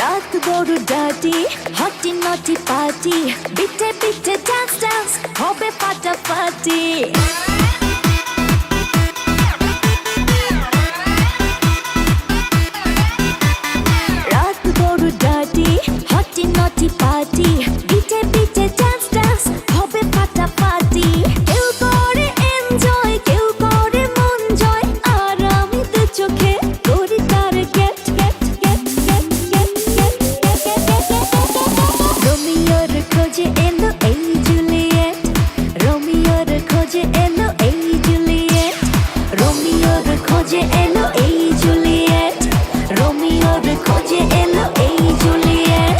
রাত বড় ডাটি, হটি নটি পাটি বিটে বিটে ডান্স ডান্স হবে পাটাপাটি রাত বড় ডাটি, হটি নটি পাটি খোঁজে এলো এই জুলিয়েট। রোমিওর খোঁজে এলো এই জুলিয়েট।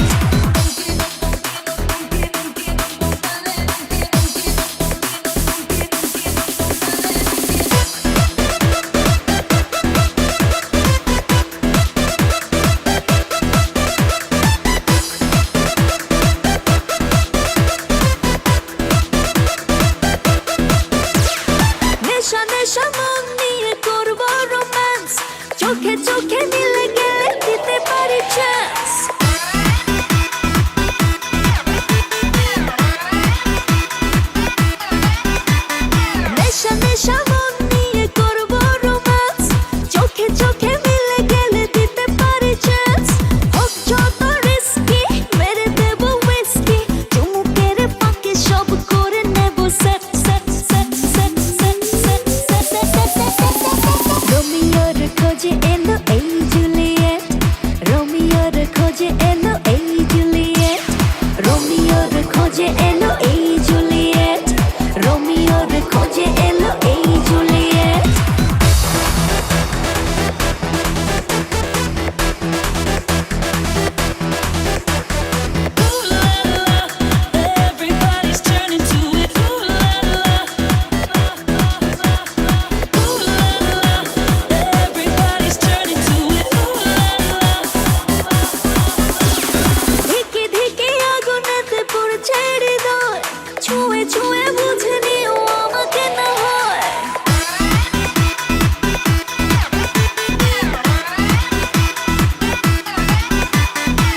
নেশা নেশা মন it's okay. Oye, el...